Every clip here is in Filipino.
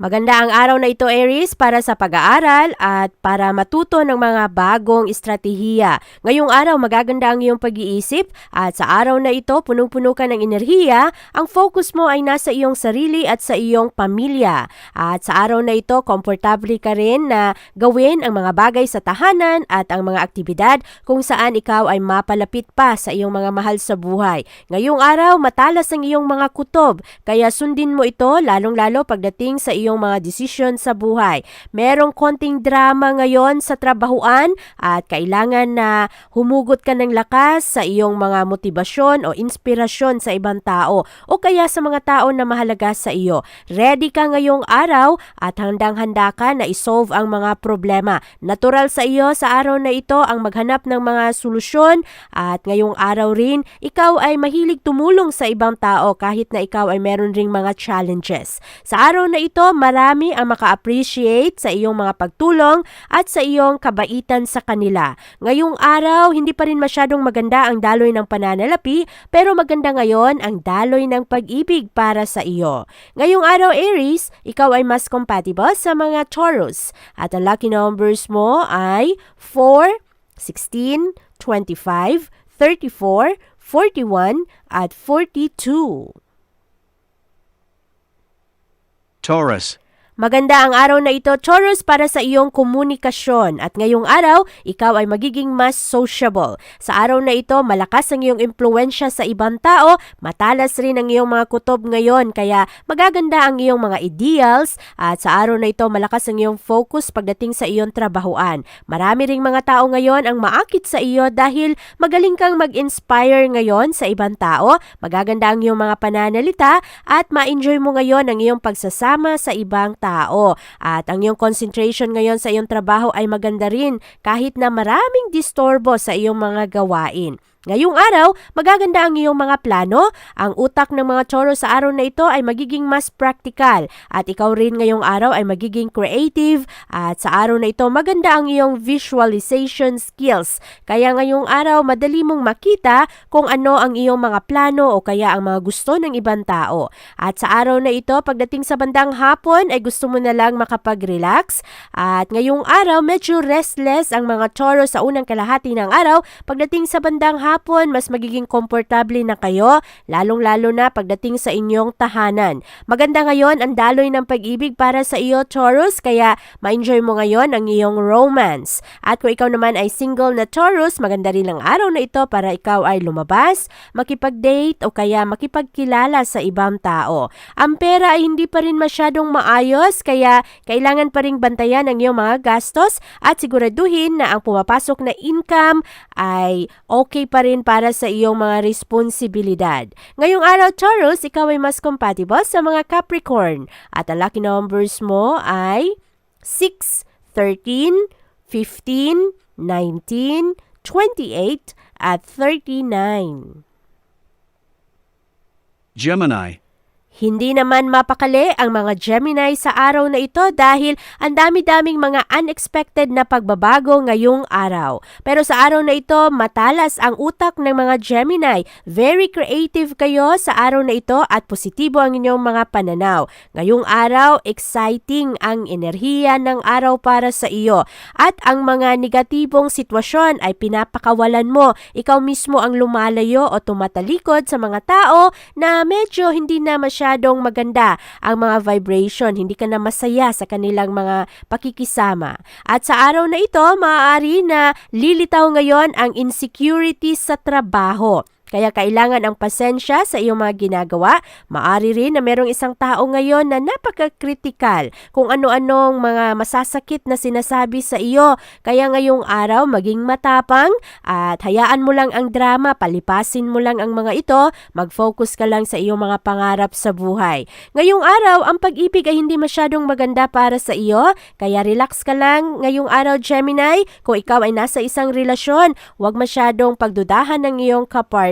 Maganda ang araw na ito, Aries, para sa pag-aaral at para matuto ng mga bagong estratehiya. Ngayong araw, magaganda ang iyong pag-iisip at sa araw na ito, punong-puno ka ng enerhiya. Ang focus mo ay nasa iyong sarili at sa iyong pamilya. At sa araw na ito, komportable ka rin na gawin ang mga bagay sa tahanan at ang mga aktibidad kung saan ikaw ay mapalapit pa sa iyong mga mahal sa buhay. Ngayong araw, matalas ang iyong mga kutob, kaya sundin mo ito lalong-lalo pagdating sa iyong mga desisyon sa buhay. Merong konting drama ngayon sa trabahuan at kailangan na humugot ka ng lakas sa iyong mga motibasyon o inspirasyon sa ibang tao o kaya sa mga tao na mahalaga sa iyo. Ready ka ngayong araw at handang-handa ka na isolve ang mga problema. Natural sa iyo sa araw na ito ang maghanap ng mga solusyon at ngayong araw rin, ikaw ay mahilig tumulong sa ibang tao kahit na ikaw ay meron ring mga challenges. Sa araw na ito, marami ang maka-appreciate sa iyong mga pagtulong at sa iyong kabaitan sa kanila. Ngayong araw, hindi pa rin masyadong maganda ang daloy ng pananalapi pero maganda ngayon ang daloy ng pag-ibig para sa iyo. Ngayong araw, Aries, ikaw ay mas compatible sa mga Taurus at ang lucky numbers mo ay 4, 16, 25, 34, 41, at 42. Taurus. Maganda ang araw na ito, Taurus, para sa iyong komunikasyon. At ngayong araw, ikaw ay magiging mas sociable. Sa araw na ito, malakas ang iyong impluensya sa ibang tao, matalas rin ang iyong mga kutob ngayon, kaya magaganda ang iyong mga ideals. At sa araw na ito, malakas ang iyong focus pagdating sa iyong trabahuan. Marami ring mga tao ngayon ang maakit sa iyo dahil magaling kang mag-inspire ngayon sa ibang tao, magaganda ang iyong mga pananalita, at ma-enjoy mo ngayon ang iyong pagsasama sa ibang tao. At ang iyong concentration ngayon sa iyong trabaho ay maganda rin kahit na maraming distorbo sa iyong mga gawain. Ngayong araw, magaganda ang iyong mga plano. Ang utak ng mga Toro sa araw na ito ay magiging mas practical at ikaw rin ngayong araw ay magiging creative at sa araw na ito maganda ang iyong visualization skills. Kaya ngayong araw, madali mong makita kung ano ang iyong mga plano o kaya ang mga gusto ng ibang tao. At sa araw na ito, pagdating sa bandang hapon ay gusto mo na lang makapag-relax at ngayong araw medyo restless ang mga Toro sa unang kalahati ng araw. Pagdating sa bandang hapon, mas magiging komportable na kayo, lalong-lalo na pagdating sa inyong tahanan. Maganda ngayon ang daloy ng pag-ibig para sa iyo, Taurus, kaya ma-enjoy mo ngayon ang iyong romance. At kung ikaw naman ay single na Taurus, maganda rin ang araw na ito para ikaw ay lumabas, makipag-date o kaya makipagkilala sa ibang tao. Ang pera ay hindi pa rin masyadong maayos, kaya kailangan pa rin bantayan ang iyong mga gastos at siguraduhin na ang pumapasok na income ay okay pa rin para sa iyong mga responsibilidad. Ngayong araw, Taurus, ikaw ay mas compatible sa mga Capricorn at ang lucky numbers mo ay 6, 13, 15, 19, 28, at 39. Gemini. Hindi naman mapakali ang mga Gemini sa araw na ito dahil ang dami-daming mga unexpected na pagbabago ngayong araw. Pero sa araw na ito, matalas ang utak ng mga Gemini. Very creative kayo sa araw na ito at positibo ang inyong mga pananaw. Ngayong araw, exciting ang enerhiya ng araw para sa iyo. At ang mga negatibong sitwasyon ay pinapakawalan mo. Ikaw mismo ang lumalayo o tumatalikod sa mga tao na medyo hindi na masyadong maganda ang mga vibration. Hindi ka na masaya sa kanilang mga pakikisama. At sa araw na ito, maaari na lilitaw ngayon ang insecurity sa trabaho. Kaya kailangan ang pasensya sa iyong mga ginagawa. Maari rin na merong isang tao ngayon na napaka-critical kung ano-anong mga masasakit na sinasabi sa iyo. Kaya ngayong araw, maging matapang at hayaan mo lang ang drama, palipasin mo lang ang mga ito, mag-focus ka lang sa iyong mga pangarap sa buhay. Ngayong araw, ang pag-ibig ay hindi masyadong maganda para sa iyo, kaya relax ka lang ngayong araw, Gemini. Kung ikaw ay nasa isang relasyon, huwag masyadong pagdudahan ng iyong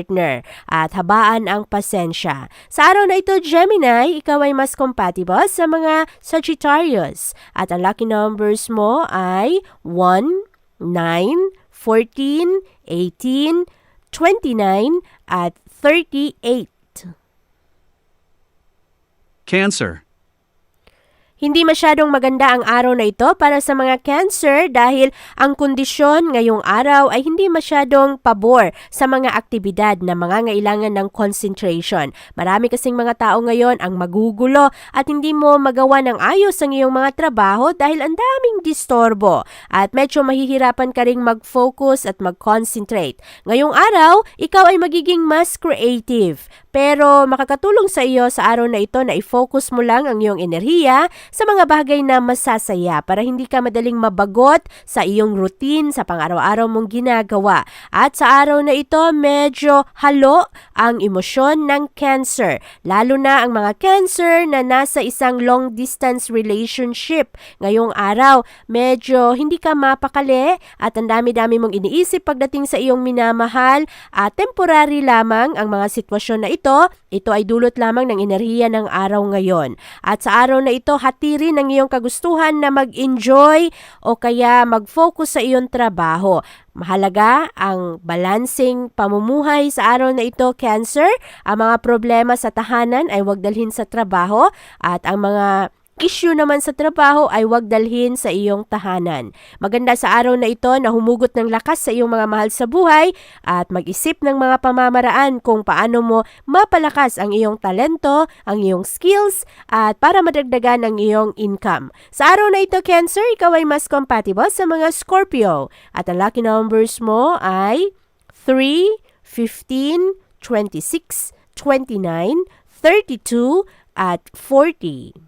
kapartner at habaan ang pasensya. Sa araw na ito, Gemini, ikaw ay mas compatible sa mga Sagittarius at ang lucky numbers mo ay 1, 9, 14, 18, 29 at 38. Cancer. Hindi masyadong maganda ang araw na ito para sa mga cancer dahil ang kondisyon ngayong araw ay hindi masyadong pabor sa mga aktibidad na mangangailangan ng concentration. Marami kasing mga tao ngayon ang magugulo at hindi mo magawa ng ayos ang iyong mga trabaho dahil ang daming distorbo at medyo mahihirapan ka ring mag-focus at mag-concentrate. Ngayong araw, ikaw ay magiging mas creative pero makakatulong sa iyo sa araw na ito na i-focus mo lang ang iyong enerhiya sa mga bagay na masasaya para hindi ka madaling mabagot sa iyong routine sa pang-araw-araw mong ginagawa. At sa araw na ito, medyo halo ang emosyon ng cancer. Lalo na ang mga cancer na nasa isang long distance relationship. Ngayong araw, medyo hindi ka mapakali at ang dami-dami mong iniisip pagdating sa iyong minamahal at temporary lamang ang mga sitwasyon na ito. Ito ay dulot lamang ng enerhiya ng araw ngayon. At sa araw na ito, hati rin ang iyong kagustuhan na mag-enjoy o kaya mag-focus sa iyong trabaho. Mahalaga ang balancing pamumuhay sa araw na ito, Cancer. Ang mga problema sa tahanan ay huwag dalhin sa trabaho at ang mga issue naman sa trabaho ay huwag dalhin sa iyong tahanan. Maganda sa araw na ito na humugot ng lakas sa iyong mga mahal sa buhay at mag-isip ng mga pamamaraan kung paano mo mapalakas ang iyong talento, ang iyong skills at para madagdagan ang iyong income. Sa araw na ito, Cancer, ikaw ay mas compatible sa mga Scorpio at ang lucky numbers mo ay 3, 15, 26, 29, 32 at 40.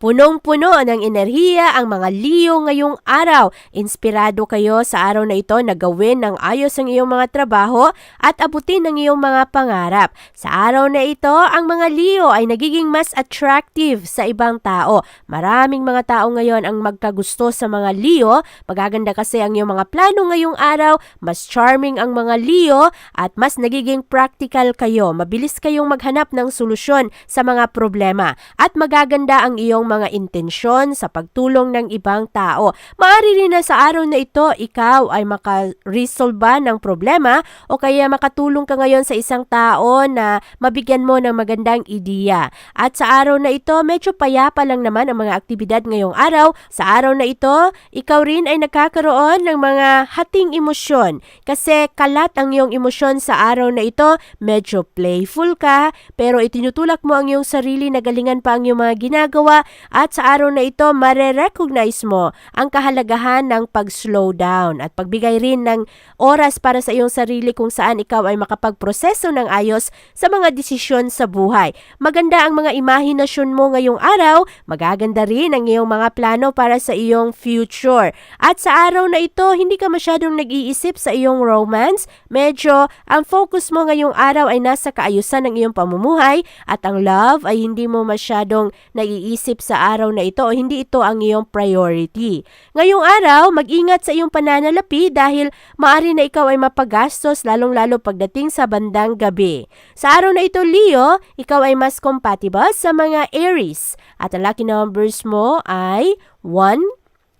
Punong-puno ng enerhiya ang mga Leo ngayong araw. Inspirado kayo sa araw na ito na gawin ng ayos ang iyong mga trabaho at abutin ang iyong mga pangarap. Sa araw na ito, ang mga Leo ay nagiging mas attractive sa ibang tao. Maraming mga tao ngayon ang magkagusto sa mga Leo. Magaganda kasi ang iyong mga plano ngayong araw, mas charming ang mga Leo at mas nagiging practical kayo. Mabilis kayong maghanap ng solusyon sa mga problema at magaganda ang iyong mga intensyon sa pagtulong ng ibang tao. Maari rin na sa araw na ito, ikaw ay makaresolve ba ng problema o kaya makatulong ka ngayon sa isang tao na mabigyan mo ng magandang ideya. At sa araw na ito, medyo payapa lang naman ang mga aktibidad ngayong araw. Sa araw na ito, ikaw rin ay nagkakaroon ng mga hating emosyon kasi kalat ang iyong emosyon sa araw na ito. Medyo playful ka, pero itinutulak mo ang iyong sarili na galingan pa ang iyong mga ginagawa at sa araw na ito, marerecognize mo ang kahalagahan ng pag-slow down at pagbigay rin ng oras para sa iyong sarili kung saan ikaw ay makapagproseso ng ayos sa mga desisyon sa buhay. Maganda ang mga imahinasyon mo ngayong araw, magaganda rin ang iyong mga plano para sa iyong future. At sa araw na ito, hindi ka masyadong nag-iisip sa iyong romance, medyo ang focus mo ngayong araw ay nasa kaayusan ng iyong pamumuhay at ang love ay hindi mo masyadong naiisip sa araw na ito o hindi ito ang iyong priority. Ngayong araw, mag-ingat sa iyong pananalapi dahil maari na ikaw ay mapagastos lalong-lalo pagdating sa bandang gabi. Sa araw na ito, Leo, ikaw ay mas compatible sa mga Aries at ang lucky numbers mo ay 1,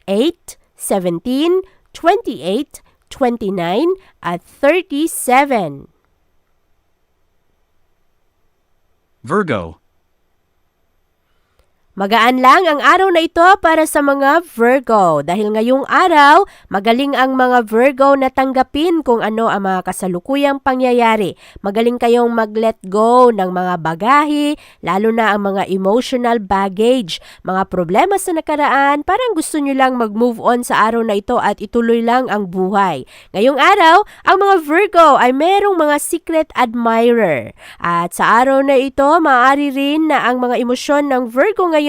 8, 17, 28, 29 at 37. Virgo, Magaan lang ang araw na ito para sa mga Virgo dahil ngayong araw magaling ang mga Virgo na tanggapin kung ano ang mga kasalukuyang pangyayari. Magaling kayong mag-let go ng mga bagahe, lalo na ang mga emotional baggage, mga problema sa nakaraan, parang gusto nyo lang mag-move on sa araw na ito at ituloy lang ang buhay. Ngayong araw, ang mga Virgo ay merong mga secret admirer. At sa araw na ito, maaari rin na ang mga emosyon ng Virgo ngayon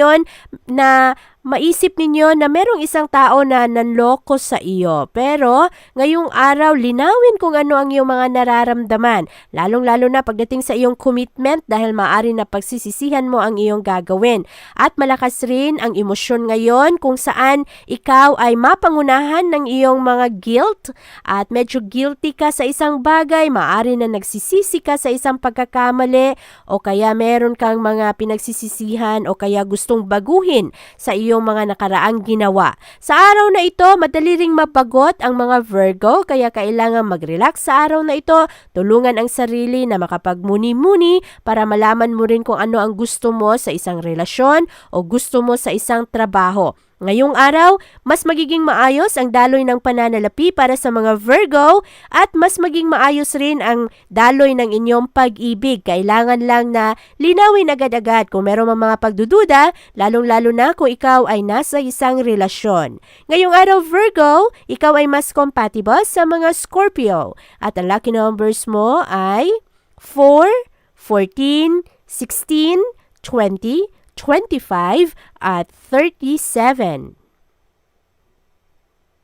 na maisip ninyo na merong isang tao na nanloko sa iyo. Pero ngayong araw, linawin kung ano ang iyong mga nararamdaman. Lalong-lalo na pagdating sa iyong commitment dahil maaari na pagsisisihan mo ang iyong gagawin. At malakas rin ang emosyon ngayon kung saan ikaw ay mapangunahan ng iyong mga guilt at medyo guilty ka sa isang bagay, maaari na nagsisisi ka sa isang pagkakamali o kaya meron kang mga pinagsisisihan o kaya gustong baguhin sa iyong mga nakaraang ginawa. Sa araw na ito, madali ring mabagot ang mga Virgo kaya kailangan mag-relax sa araw na ito, tulungan ang sarili na makapagmuni-muni para malaman mo rin kung ano ang gusto mo sa isang relasyon o gusto mo sa isang trabaho. Ngayong araw, mas magiging maayos ang daloy ng pananalapi para sa mga Virgo at mas maging maayos rin ang daloy ng inyong pag-ibig. Kailangan lang na linawin agad-agad kung meron mang mga pagdududa, lalong-lalo na kung ikaw ay nasa isang relasyon. Ngayong araw, Virgo, ikaw ay mas compatible sa mga Scorpio at ang lucky numbers mo ay 4, 14, 16, 20, 25 at 37.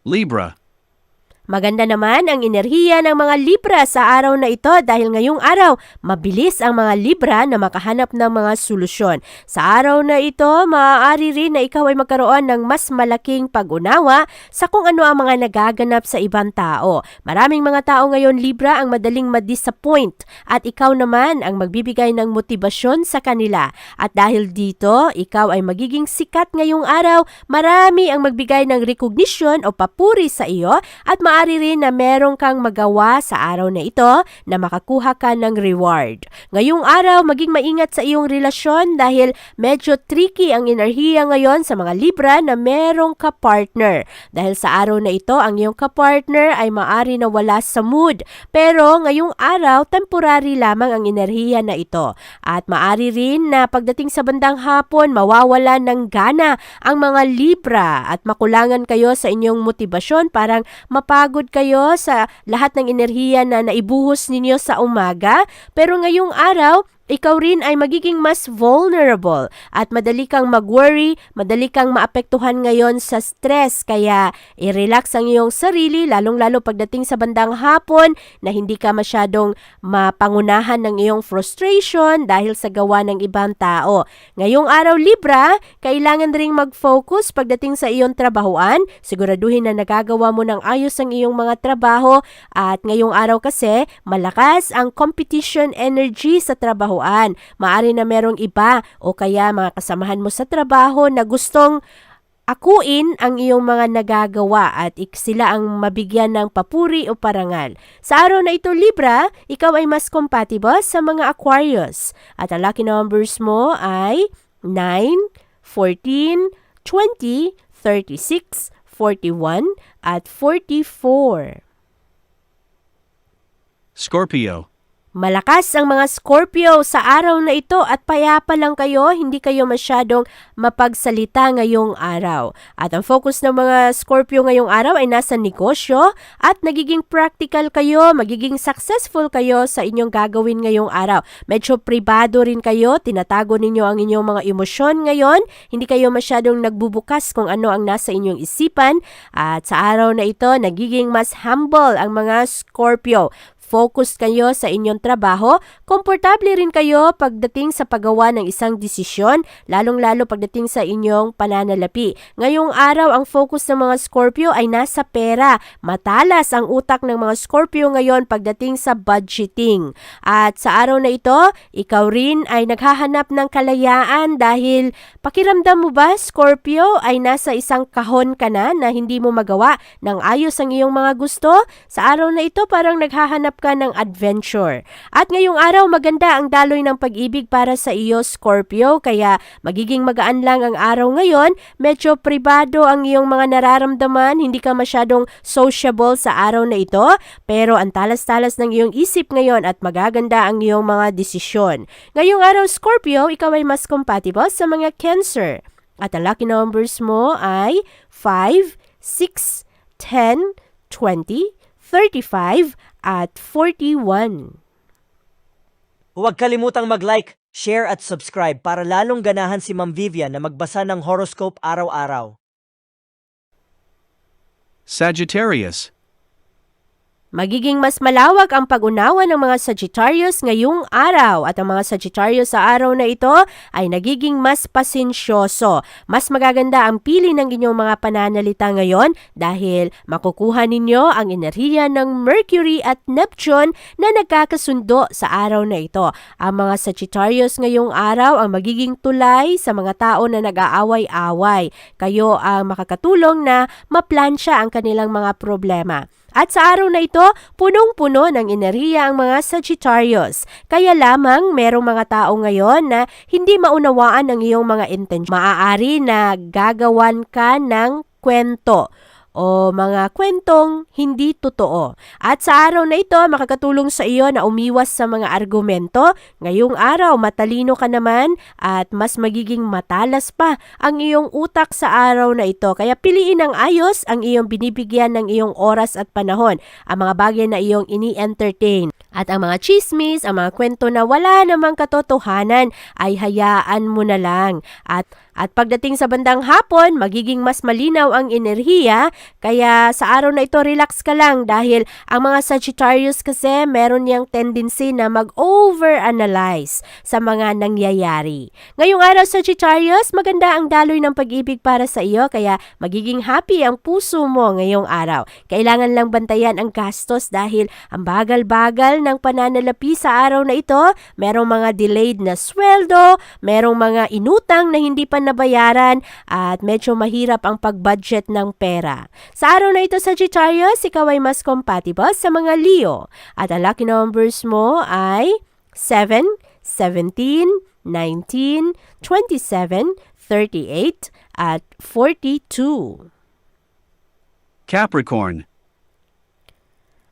Libra, Maganda naman ang enerhiya ng mga Libra sa araw na ito dahil ngayong araw, mabilis ang mga Libra na makahanap ng mga solusyon. Sa araw na ito, maaari rin na ikaw ay magkaroon ng mas malaking pag-unawa sa kung ano ang mga nagaganap sa ibang tao. Maraming mga tao ngayon Libra ang madaling ma-disappoint at ikaw naman ang magbibigay ng motibasyon sa kanila. At dahil dito, ikaw ay magiging sikat ngayong araw, marami ang magbigay ng recognition o papuri sa iyo at maaari rin na meron kang magawa sa araw na ito na makakuha ka ng reward. Ngayong araw, maging maingat sa iyong relasyon dahil medyo tricky ang enerhiya ngayon sa mga Libra na merong ka-partner. Dahil sa araw na ito, ang iyong ka-partner ay maari na wala sa mood. Pero ngayong araw, temporary lamang ang enerhiya na ito. At maari rin na pagdating sa bandang hapon, mawawala ng gana ang mga Libra at makulangan kayo sa inyong motibasyon. Parang mapagod kayo sa lahat ng enerhiya na naibuhos ninyo sa umaga. Pero ngayong araw, ikaw rin ay magiging mas vulnerable at madali kang mag-worry, madali kang maapektuhan ngayon sa stress. Kaya i-relax ang iyong sarili, lalong-lalo pagdating sa bandang hapon na hindi ka masyadong mapangunahan ng iyong frustration dahil sa gawa ng ibang tao. Ngayong araw Libra, kailangan ring mag-focus pagdating sa iyong trabahoan. Siguraduhin na nagagawa mo ng ayos ang iyong mga trabaho at ngayong araw kasi malakas ang competition energy sa trabahoan. Maari na merong iba o kaya mga kasamahan mo sa trabaho na gustong akuin ang iyong mga nagagawa at ik sila ang mabigyan ng papuri o parangal. Sa araw na ito, Libra, ikaw ay mas compatible sa mga Aquarius. At ang lucky numbers mo ay 9, 14, 20, 36, 41, at 44. Scorpio, Malakas ang mga Scorpio sa araw na ito at payapa lang kayo, hindi kayo masyadong mapagsalita ngayong araw. At ang focus ng mga Scorpio ngayong araw ay nasa negosyo at nagiging practical kayo, magiging successful kayo sa inyong gagawin ngayong araw. Medyo pribado rin kayo, tinatago ninyo ang inyong mga emosyon ngayon, hindi kayo masyadong nagbubukas kung ano ang nasa inyong isipan at sa araw na ito nagiging mas humble ang mga Scorpio focused kayo sa inyong trabaho, komportable rin kayo pagdating sa paggawa ng isang desisyon, lalong-lalo pagdating sa inyong pananalapi. Ngayong araw, ang focus ng mga Scorpio ay nasa pera. Matalas ang utak ng mga Scorpio ngayon pagdating sa budgeting. At sa araw na ito, ikaw rin ay naghahanap ng kalayaan dahil pakiramdam mo ba, Scorpio, ay nasa isang kahon ka na na hindi mo magawa ng ayos ang iyong mga gusto? Sa araw na ito, parang naghahanap ka ng adventure. At ngayong araw, maganda ang daloy ng pag-ibig para sa iyo, Scorpio, kaya magiging magaan lang ang araw ngayon. Medyo pribado ang iyong mga nararamdaman, hindi ka masyadong sociable sa araw na ito, pero ang talas-talas ng iyong isip ngayon at magaganda ang iyong mga desisyon. Ngayong araw, Scorpio, ikaw ay mas compatible sa mga Cancer. At ang lucky numbers mo ay 5, 6, 10, 20, 35, at 41. Huwag kalimutang mag-like, share at subscribe para lalong ganahan si Ma'am Vivian na magbasa ng horoscope araw-araw. Sagittarius. Magiging mas malawak ang pag-unawa ng mga Sagittarius ngayong araw at ang mga Sagittarius sa araw na ito ay nagiging mas pasensyoso. Mas magaganda ang pili ng inyong mga pananalita ngayon dahil makukuha ninyo ang enerhiya ng Mercury at Neptune na nagkakasundo sa araw na ito. Ang mga Sagittarius ngayong araw ang magiging tulay sa mga tao na nag-aaway-away. Kayo ang makakatulong na maplansya ang kanilang mga problema. At sa araw na ito, punong-puno ng enerhiya ang mga Sagittarius. Kaya lamang merong mga tao ngayon na hindi maunawaan ang iyong mga intensyon. Maaari na gagawan ka ng kwento o mga kwentong hindi totoo. At sa araw na ito, makakatulong sa iyo na umiwas sa mga argumento. Ngayong araw, matalino ka naman at mas magiging matalas pa ang iyong utak sa araw na ito. Kaya piliin ang ayos ang iyong binibigyan ng iyong oras at panahon. Ang mga bagay na iyong ini-entertain. At ang mga chismis, ang mga kwento na wala namang katotohanan ay hayaan mo na lang. At at pagdating sa bandang hapon, magiging mas malinaw ang enerhiya, kaya sa araw na ito relax ka lang dahil ang mga Sagittarius kasi meron niyang tendency na mag-overanalyze sa mga nangyayari. Ngayong araw Sagittarius, maganda ang daloy ng pag-ibig para sa iyo kaya magiging happy ang puso mo ngayong araw. Kailangan lang bantayan ang gastos dahil ang bagal-bagal ng pananalapi sa araw na ito, merong mga delayed na sweldo, merong mga inutang na hindi pa nabayaran at medyo mahirap ang pag-budget ng pera. Sa araw na ito, Sagittarius, ikaw ay mas compatible sa mga Leo. At ang lucky numbers mo ay 7, 17, 19, 27, 38, at 42. Capricorn.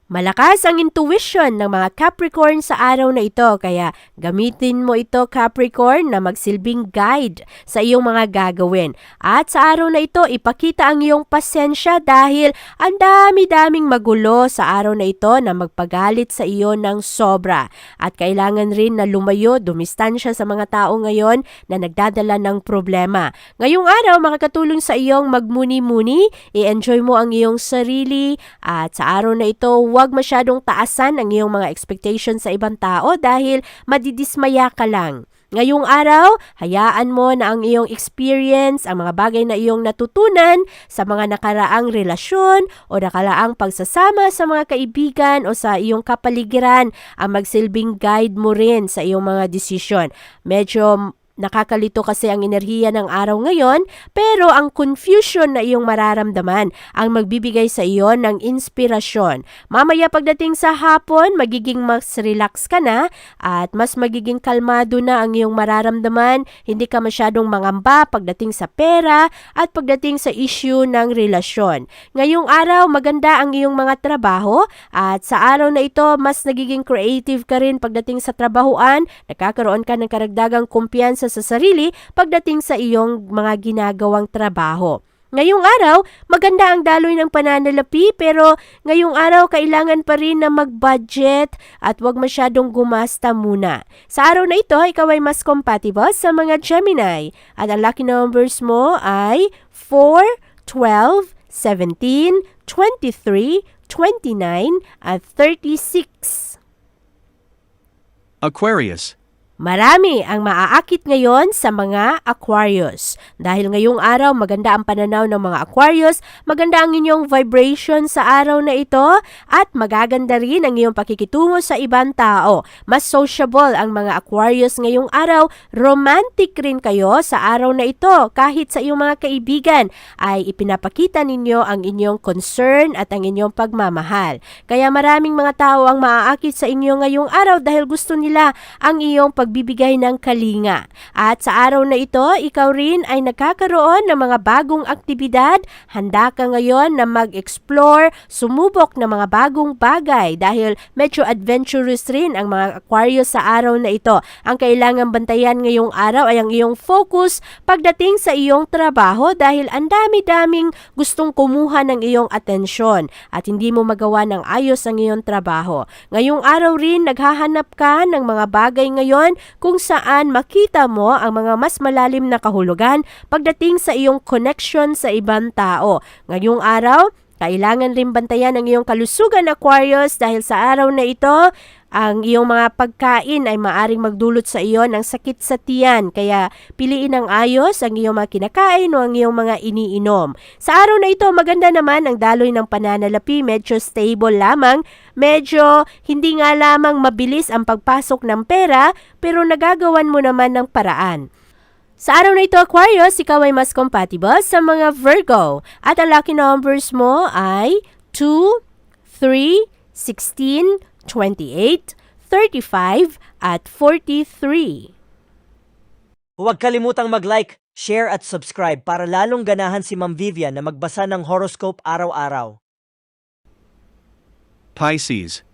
Malakas ang intuition ng mga Capricorn sa araw na ito kaya gamitin mo ito Capricorn na magsilbing guide sa iyong mga gagawin. At sa araw na ito ipakita ang iyong pasensya dahil ang dami-daming magulo sa araw na ito na magpagalit sa iyo ng sobra. At kailangan rin na lumayo, dumistansya sa mga tao ngayon na nagdadala ng problema. Ngayong araw makakatulong sa iyong magmuni-muni, i-enjoy mo ang iyong sarili at sa araw na ito huwag masyadong taasan ang iyong mga expectations sa ibang tao dahil madidismaya ka lang. Ngayong araw, hayaan mo na ang iyong experience, ang mga bagay na iyong natutunan sa mga nakaraang relasyon o nakaraang pagsasama sa mga kaibigan o sa iyong kapaligiran ang magsilbing guide mo rin sa iyong mga desisyon. Medyo Nakakalito kasi ang enerhiya ng araw ngayon, pero ang confusion na iyong mararamdaman ang magbibigay sa iyo ng inspirasyon. Mamaya pagdating sa hapon, magiging mas relax ka na at mas magiging kalmado na ang iyong mararamdaman. Hindi ka masyadong mangamba pagdating sa pera at pagdating sa issue ng relasyon. Ngayong araw, maganda ang iyong mga trabaho at sa araw na ito, mas nagiging creative ka rin pagdating sa trabahuan, nakakaroon ka ng karagdagang kumpiyansa sa sarili pagdating sa iyong mga ginagawang trabaho. Ngayong araw, maganda ang daloy ng pananalapi pero ngayong araw kailangan pa rin na mag-budget at wag masyadong gumasta muna. Sa araw na ito, ikaw ay mas compatible sa mga Gemini at ang lucky numbers mo ay 4, 12, 17, 23, 29, at 36. Aquarius. Marami ang maaakit ngayon sa mga Aquarius. Dahil ngayong araw maganda ang pananaw ng mga Aquarius, maganda ang inyong vibration sa araw na ito, at magaganda rin ang iyong pakikitungo sa ibang tao. Mas sociable ang mga Aquarius ngayong araw, romantic rin kayo sa araw na ito. Kahit sa iyong mga kaibigan ay ipinapakita ninyo ang inyong concern at ang inyong pagmamahal. Kaya maraming mga tao ang maaakit sa inyo ngayong araw dahil gusto nila ang iyong pagbibigay ng kalinga. At sa araw na ito, ikaw rin ay nagkakaroon ng mga bagong aktibidad. Handa ka ngayon na mag-explore, sumubok ng mga bagong bagay dahil medyo adventurous rin ang mga Aquarius sa araw na ito. Ang kailangan bantayan ngayong araw ay ang iyong focus pagdating sa iyong trabaho dahil ang dami-daming gustong kumuha ng iyong atensyon at hindi mo magawa ng ayos ang iyong trabaho. Ngayong araw rin naghahanap ka ng mga bagay ngayon kung saan makita mo ang mga mas malalim na kahulugan pagdating sa iyong connection sa ibang tao. Ngayong araw, kailangan rin bantayan ang iyong kalusugan Aquarius dahil sa araw na ito, ang iyong mga pagkain ay maaring magdulot sa iyo ng sakit sa tiyan. Kaya piliin ang ayos ang iyong mga kinakain o ang iyong mga iniinom. Sa araw na ito, maganda naman ang daloy ng pananalapi. Medyo stable lamang. Medyo hindi nga lamang mabilis ang pagpasok ng pera pero nagagawan mo naman ng paraan. Sa araw na ito, Aquarius, ikaw ay mas compatible sa mga Virgo. At ang lucky numbers mo ay 2, 3, 16, 28, 35, at 43. Huwag kalimutang mag-like, share at subscribe para lalong ganahan si Ma'am Vivian na magbasa ng horoscope araw-araw. Pisces.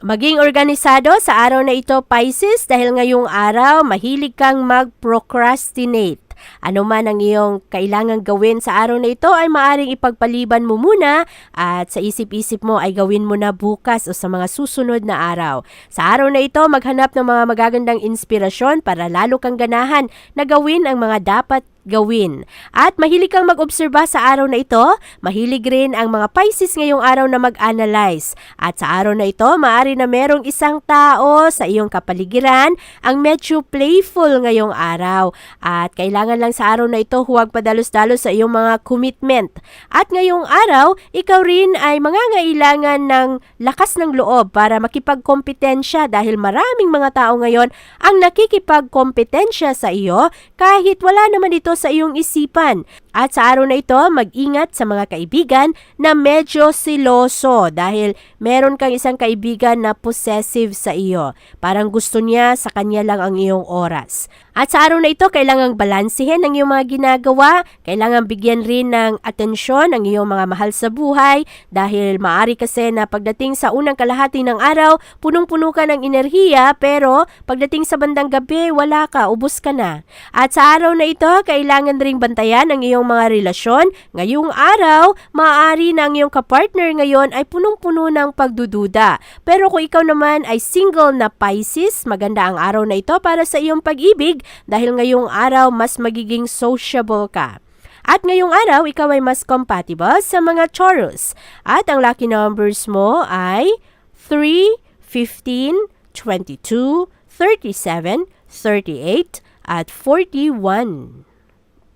Maging organisado sa araw na ito, Pisces, dahil ngayong araw, mahilig kang mag-procrastinate. Ano man ang iyong kailangan gawin sa araw na ito ay maaring ipagpaliban mo muna at sa isip-isip mo ay gawin mo na bukas o sa mga susunod na araw. Sa araw na ito, maghanap ng mga magagandang inspirasyon para lalo kang ganahan na gawin ang mga dapat gawin. At mahilig kang mag-obserba sa araw na ito, mahilig rin ang mga Pisces ngayong araw na mag-analyze. At sa araw na ito, maaari na merong isang tao sa iyong kapaligiran ang medyo playful ngayong araw. At kailangan lang sa araw na ito huwag padalos-dalos sa iyong mga commitment. At ngayong araw, ikaw rin ay mangangailangan ng lakas ng loob para makipagkompetensya dahil maraming mga tao ngayon ang nakikipagkompetensya sa iyo kahit wala naman ito sa iyong isipan. At sa araw na ito, mag-ingat sa mga kaibigan na medyo siloso dahil meron kang isang kaibigan na possessive sa iyo. Parang gusto niya sa kanya lang ang iyong oras. At sa araw na ito, kailangang balansehin ang iyong mga ginagawa, kailangan bigyan rin ng atensyon ang iyong mga mahal sa buhay dahil maari kasi na pagdating sa unang kalahati ng araw, punong-puno ka ng enerhiya pero pagdating sa bandang gabi, wala ka, ubos ka na. At sa araw na ito, kailangan ring bantayan ang iyong mga relasyon. Ngayong araw, maaari na ang iyong kapartner ngayon ay punong-puno ng pagdududa. Pero kung ikaw naman ay single na Pisces, maganda ang araw na ito para sa iyong pag-ibig dahil ngayong araw mas magiging sociable ka. At ngayong araw, ikaw ay mas compatible sa mga Taurus. At ang lucky numbers mo ay 3, 15, 22, 37, 38, at 41.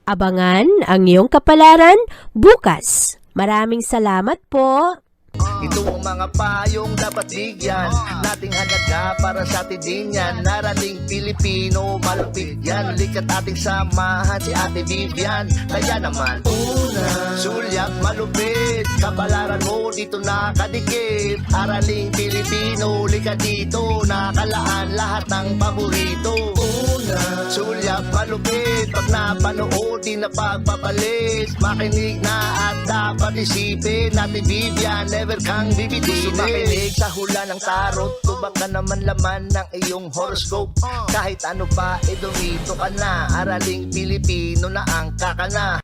Abangan ang iyong kapalaran bukas. Maraming salamat po. Ito ang mga payong dapat bigyan. Nating halaga para sa atin din yan. Narating Pilipino, malupit yan. Likat ating samahan si Ate Vivian. Kaya naman Una, sulyap malupit. Kapalaran mo dito nakadikit. Araling Pilipino, likat dito. Nakalaan lahat ng paborito sulyap malupit Pag napanood, di na pagpapalit Makinig na at dapat isipin Ate Vivian, never kang bibitinin Makinig sa hula ng tarot Tubak ka naman laman ng iyong horoscope. Kahit ano pa, eh dumito ka na. Araling Pilipino na ang kakana